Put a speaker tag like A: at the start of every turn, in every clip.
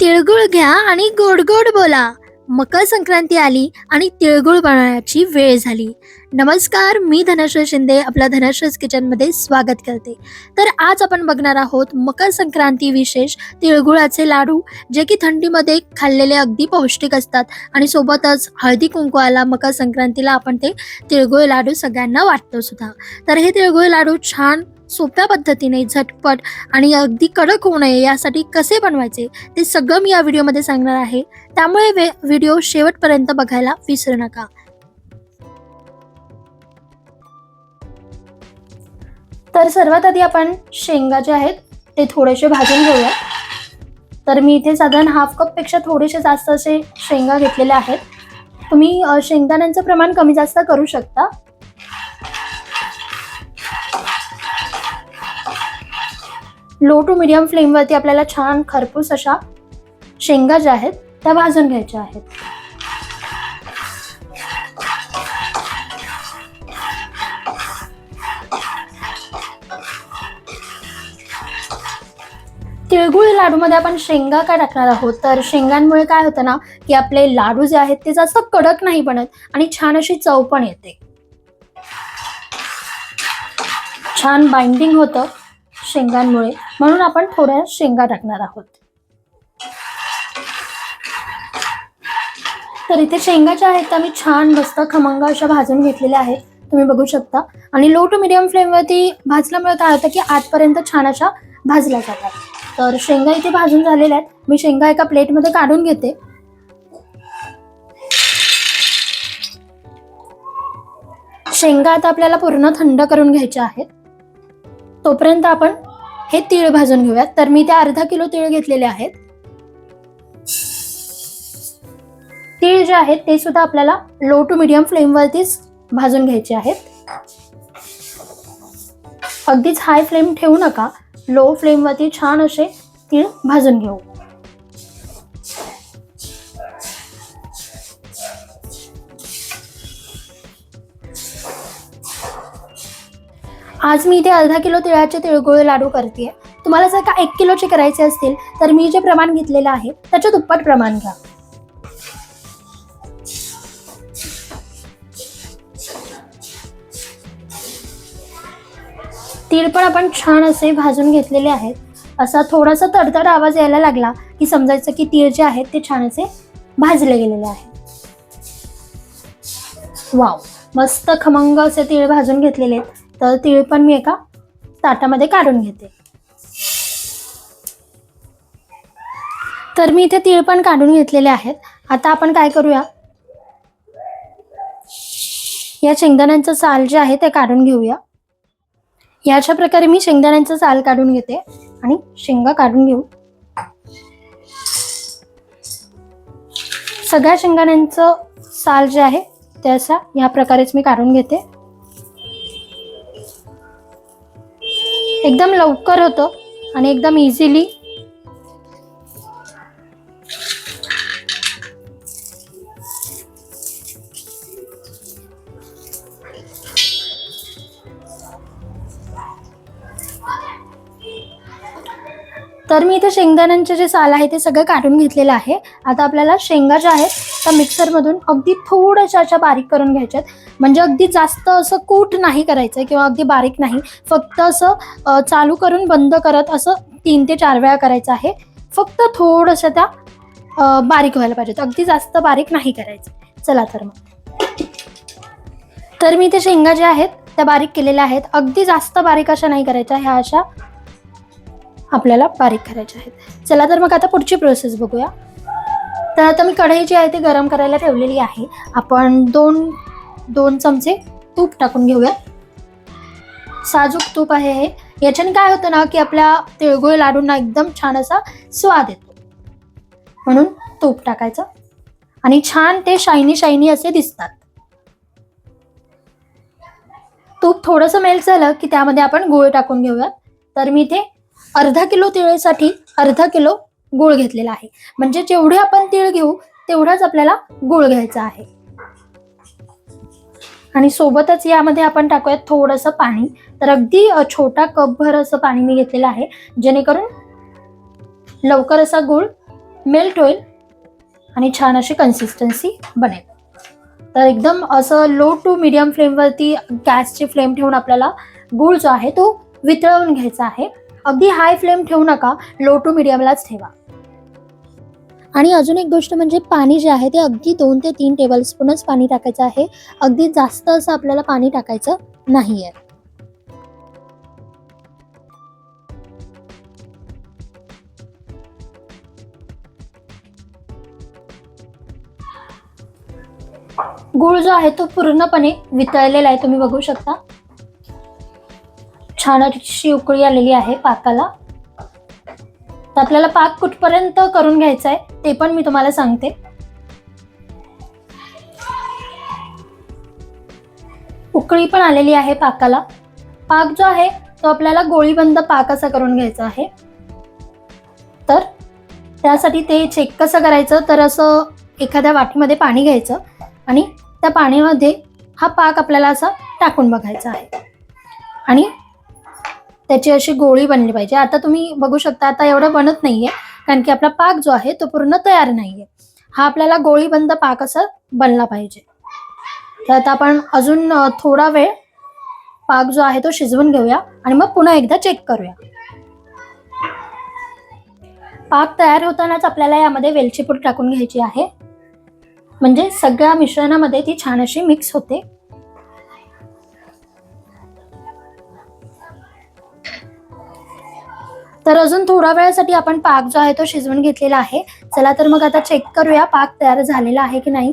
A: तिळगुळ घ्या आणि गोड गोड बोला. मकर संक्रांती आली आणि तिळगुळ बनवण्याची वेळ झाली. नमस्कार मी धनश्री शिंदे आपल्या धनश्रीज किचनमध्ये स्वागत करते. तर आज आपण बघणार आहोत मकर संक्रांती विशेष तिळगुळाचे लाडू जे की थंडीमध्ये खाल्लेले अगदी पौष्टिक असतात. आणि सोबतच हळदी कुंकवाला मकर संक्रांतीला आपण ते तिळगुळ लाडू सगळ्यांना वाटतो सुद्धा तर हे तिळगुळ लाडू छान सोप्या पद्धतीने झटपट आणि अगदी कडक होऊ नये यासाठी कसे बनवायचे ते सगळं मी या व्हिडिओमध्ये सांगणार आहे. त्यामुळे वे व्हिडिओ शेवटपर्यंत बघायला विसरू नका. तर सर्वात आधी आपण शेंगा जे आहेत ते थोडेसे भाजून घेऊया. तर मी इथे साधारण हाफ कपपेक्षा थोडेसे जास्त असे शेंगा घेतलेले आहेत. तुम्ही शेंगदाण्यांचं प्रमाण कमी जास्त करू शकता. लो टू मिडियम फ्लेमवरती आपल्याला छान खरपूस अशा शेंगा ज्या आहेत त्या भाजून घ्यायच्या आहेत. तिळगुळ लाडूमध्ये आपण शेंगा काय टाकणार आहोत? तर शेंगांमुळे काय होतं ना की आपले लाडू जे आहेत ते जास्त कडक नाही बनत आणि छान अशी चव पण येते. छान बाइंडिंग होतं. शेंगांमुळे. म्हणून आपण थोड्या शेंगा टाकणार आहोत. तर इथे शेंगा ज्या आहेत त्या मी छान मस्त खमंग अशा भाजून घेतलेल्या आहेत. तुम्ही बघू शकता. आणि लो टू मिडियम फ्लेमवरती भाजल्यामुळे काय होतं की आतपर्यंत छान अशा भाजल्या जातात. तर शेंगा इथे भाजून झालेल्या आहेत. मी शेंगा एका प्लेटमध्ये काढून घेते. शेंगा आता आपल्याला पूर्ण थंड करून घ्यायच्या आहेत. तोपर्यंत आपण हे तीळ भाजून घेऊयात. तर मी ते अर्धा किलो तीळ घेतलेले आहेत. तीळ जे आहेत ते सुद्धा आपल्याला लो टू मिडियम फ्लेमवरतीच भाजून घ्यायचे आहेत. अगदीच हाय फ्लेम ठेवू नका. लो फ्लेमवरती छान असे तीळ भाजून घेऊ. आज मी इथे अर्धा किलो तिळाचे तिळगुळ लाडू करते तुम्हाला जर का एक किलोचे करायचे असतील तर मी जे प्रमाण घेतलेलं आहे त्याच्या दुप्पट प्रमाण घ्या. तीळ पण आपण छान असे भाजून घेतलेले आहेत. असा थोडासा तडतड आवाज यायला लागला की समजायचं की तीळ जे आहेत ते छान असे भाजले गेलेले आहेत. वाव मस्त खमंग असे तीळ भाजून घेतलेले आहेत. तर तिळ पण मी एका ताटामध्ये काढून घेते. तर मी इथे तीळ पण काढून घेतलेले आहेत. आता आपण काय करूया? या शेंगदाण्यांचं साल जे आहे ते काढून घेऊया. याच्या प्रकारे मी शेंगदाण्यांचं साल काढून घेते आणि शेंगा काढून घेऊ. सगळ्या शेंगदाण्यांचं साल जे आहे त्याचा या प्रकारेच मी काढून घेते. एकदम लवकर होतं आणि एकदम इझिली तर मी इथे शेंगदाण्यांचे जे साल आहे ते सगळं काढून घेतलेलं आहे. आता आपल्याला शेंगा ज्या आहेत त्या मिक्सरमधून अगदी थोड्याशा अशा बारीक करून घ्यायच्यात. म्हणजे अगदी जास्त असं कूट नाही करायचं किंवा अगदी बारीक नाही. फक्त असं चालू करून बंद करत असं तीन ते चार वेळा करायचं आहे. फक्त थोडंसं त्या बारीक व्हायला पाहिजेत अगदी जास्त बारीक नाही करायचं. चला तर मग. तर मी ते शेंगा ज्या आहेत त्या बारीक केलेल्या आहेत. अगदी जास्त बारीक अशा नाही करायच्या. ह्या अशा आपल्याला बारीक करायच्या आहेत. चला तर मग आता पुढची प्रोसेस बघूया. तर आता मी कढई जी आहे ती गरम करायला ठेवलेली आहे. आपण दोन दोन चमचे तूप टाकून घेऊया साजूक तूप आहे हे. याच्याने काय होतं ना की आपल्या तिळगुळ लाडूंना एकदम छान असा स्वाद येतो. म्हणून तूप टाकायचं. आणि छान ते शायनी शायनी असे दिसतात. तूप थोडंसं मेल्ट झालं की त्यामध्ये आपण गुळ टाकून घेऊयात. तर मी इथे अर्धा किलो तिळेसाठी अर्धा किलो गुळ घेतलेला आहे. म्हणजे जेवढे आपण तीळ घेऊ तेवढाच आपल्याला गूळ घ्यायचा आहे. आणि सोबतच यामध्ये आपण टाकूयात थोडंसं पाणी. तर अगदी छोटा कपभर असं पाणी मी घेतलेलं आहे. जेणेकरून लवकर असा गूळ मेल्ट होईल आणि छान अशी कन्सिस्टन्सी बनेल. तर एकदम असं लो टू मिडियम फ्लेमवरती गॅसची फ्लेम ठेवून आपल्याला गूळ जो आहे तो वितळवून घ्यायचा आहे. अगदी हाय फ्लेम ठेवू नका लो टू मिडियमलाच ठेवा. आणि अजून एक गोष्ट म्हणजे पाणी जे आहे ते अगदी दोन ते तीन टेबलस्पूनच पाणी टाकायचं आहे. अगदी जास्त असं आपल्याला पाणी टाकायचं नाही आहे गूळ जो आहे तो पूर्णपणे वितळलेला आहे. तुम्ही बघू शकता. छान अशी उकळी आलेली आहे पाकाला. तर आपल्याला पाक कुठपर्यंत करून घ्यायचा आहे? ते पण मी तुम्हाला सांगते. उकळी पण आलेली आहे पाकाला. पाक जो आहे तो आपल्याला गोळीबंद पाक असा करून घ्यायचा आहे. तर त्यासाठी ते चेक कसं करायचं? तर असं एखाद्या वाटीमध्ये पाणी घ्यायचं आणि त्या पाण्यामध्ये हा पाक आपल्याला असा टाकून बघायचा आहे. आणि त्याची अशी गोळी बनली पाहिजे. आता तुम्ही बघू शकता आता एवढं बनत नाहीये. कारण की आपला पाक जो आहे तो पूर्ण तयार नाहीये. हा आपल्याला गोळीबंद पाक असा बनला पाहिजे. तर आता आपण अजून थोडा वेळ पाक जो आहे तो शिजवून घेऊया आणि मग पुन्हा एकदा चेक करूया. पाक तयार होतानाच आपल्याला यामध्ये वेलची पूड टाकून घ्यायची आहे. म्हणजे सगळ्या मिश्रणामध्ये ती छान अशी मिक्स होते. तर अजून थोड्या वेळासाठी आपण पाक जो आहे तो शिजवून घेतलेला आहे. चला तर मग आता चेक करूया पाक तयार झालेला आहे की नाही.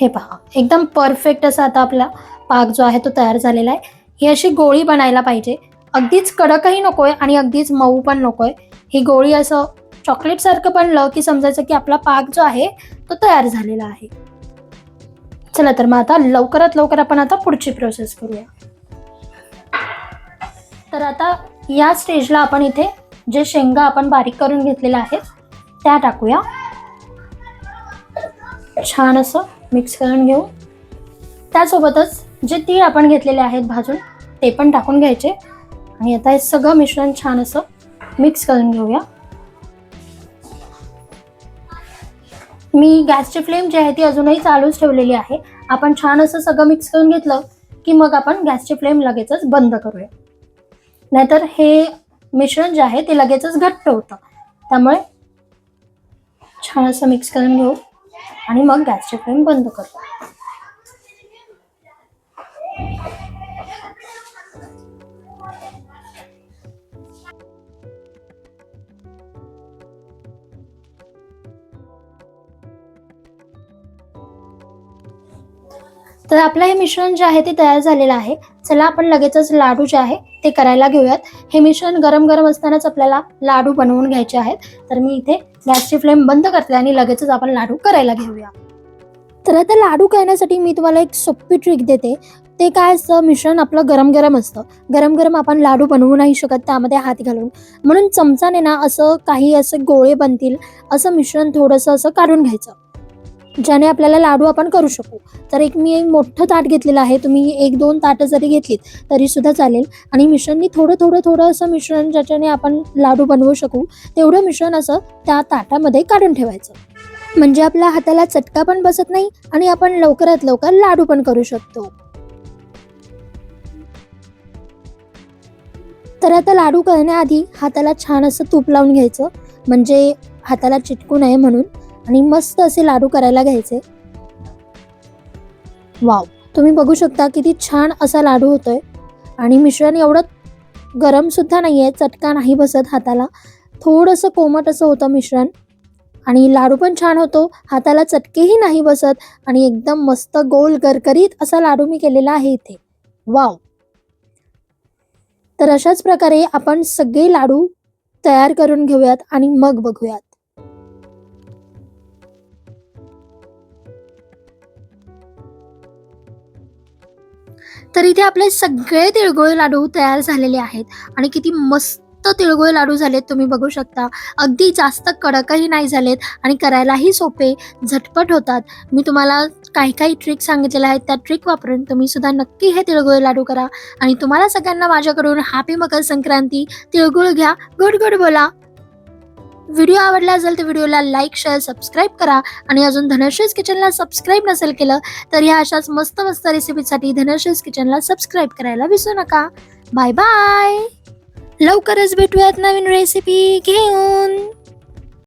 A: हे पहा एकदम परफेक्ट असा आता आपला पाक जो आहे तो तयार झालेला आहे. ही अशी गोळी बनायला पाहिजे. अगदीच कडकही नकोय आणि अगदीच मऊ पण नकोय. ही गोळी असं चॉकलेट सारखं बनलं की समजायचं की आपला पाक जो आहे तो तयार झालेला आहे. चला तर मग आता लवकरात लवकर आपण आता पुढची प्रोसेस करूया. तर आता या स्टेजला आपण इथे जे शेंगा आपण बारीक करून घेतलेल्या आहेत त्या टाकूया. छान असं मिक्स करून घेऊ. त्यासोबतच जे तीळ आपण घेतलेले आहेत भाजून ते पण टाकून घ्यायचे. आणि आता हे सगळं मिश्रण छान असं मिक्स करून घेऊया. मी गॅसची फ्लेम जी आहे ती अजूनही चालूच ठेवलेली आहे. आपण छान असं सगळं मिक्स करून घेतलं की मग आपण गॅसची फ्लेम लगेचच बंद करूया. नाहीतर हे मिश्रण जे आहे ते लगेचच घट्ट होतं. त्यामुळे छान असं मिक्स करून घेऊ आणि मग गॅसची फ्लेम बंद करू तर आपलं हे मिश्रण जे आहे ते तयार झालेलं आहे. चला आपण लगेचच लाडू जे आहे ते करायला घेऊयात. हे मिश्रण गरम गरम असतानाच आपल्याला लाडू बनवून घ्यायचे आहेत. तर मी इथे गॅसची फ्लेम बंद करते आणि लगेचच आपण लाडू करायला घेऊया. तर आता लाडू करण्यासाठी मी तुम्हाला एक सोपी ट्रिक देते. ते काय असतं? मिश्रण आपलं गरम गरम असतं. गरम गरम आपण लाडू बनवू नाही शकत त्यामध्ये हात घालून. म्हणून चमचाने ना असं काही असे गोळे बनतील. असं मिश्रण थोडंसं असं काढून घ्यायचं. ज्याने आपल्याला लाडू आपण करू शकू. तर एक मी एक मोठं ताट घेतलेलं आहे. तुम्ही एक दोन ताटं जरी घेतलीत तरी सुद्धा चालेल. आणि मिश्रणनी थोडं थोडं थोडं असं मिश्रण ज्याच्याने आपण लाडू बनवू शकू तेवढं मिश्रण असं त्या ताटामध्ये काढून ठेवायचं. म्हणजे आपल्या हाताला चटका पण बसत नाही आणि आपण लवकरात लवकर लाडू पण करू शकतो. तर आता लाडू करण्याआधी हाताला छान असं तूप लावून घ्यायचं. म्हणजे हाताला चिटकू नये म्हणून. आणि मस्त असे लाडू करायला घ्यायचे. वाव. तुम्ही बघू शकता किती छान असा लाडू होतोय. आणि मिश्रण एवढं गरम सुद्धा नाहीये चटका नाही बसत हाताला. थोडंसं कोमट असं होतं मिश्रण. आणि लाडू पण छान होतो हाताला चटकेही नाही बसत आणि एकदम मस्त गोल गरकरीत असा लाडू मी केलेला आहे इथे. वाव. तर अशाच प्रकारे आपण सगळे लाडू तयार करून घेऊयात आणि मग बघूयात. तर इथे आपले सगळे तिळगुळ लाडू तयार झालेले आहेत. आणि किती मस्त तिळगुळ लाडू झालेत तुम्ही बघू शकता. अगदी जास्त कडकही नाही झालेत आणि करायलाही सोपे झटपट होतात. मी तुम्हाला काही काही ट्रिक सांगितलेल्या आहेत. त्या ट्रिक वापरून तुम्ही सुद्धा नक्की हे तिळगुळ लाडू करा. आणि तुम्हाला सगळ्यांना माझ्याकडून हॅपी मकर संक्रांती तिळगुळ घ्या. गुड गुड बोला. व्हिडिओ आवडला असेल तर व्हिडिओला लाईक शेअर सबस्क्राईब करा. आणि अजून धनश्रीज किचनला सबस्क्राईब नसेल केलं तर ह्या अशाच मस्त मस्त रेसिपीसाठी धनश्रीज किचनला सबस्क्राईब करायला विसरू नका. बाय बाय लवकरच भेटूयात नवीन रेसिपी घेऊन.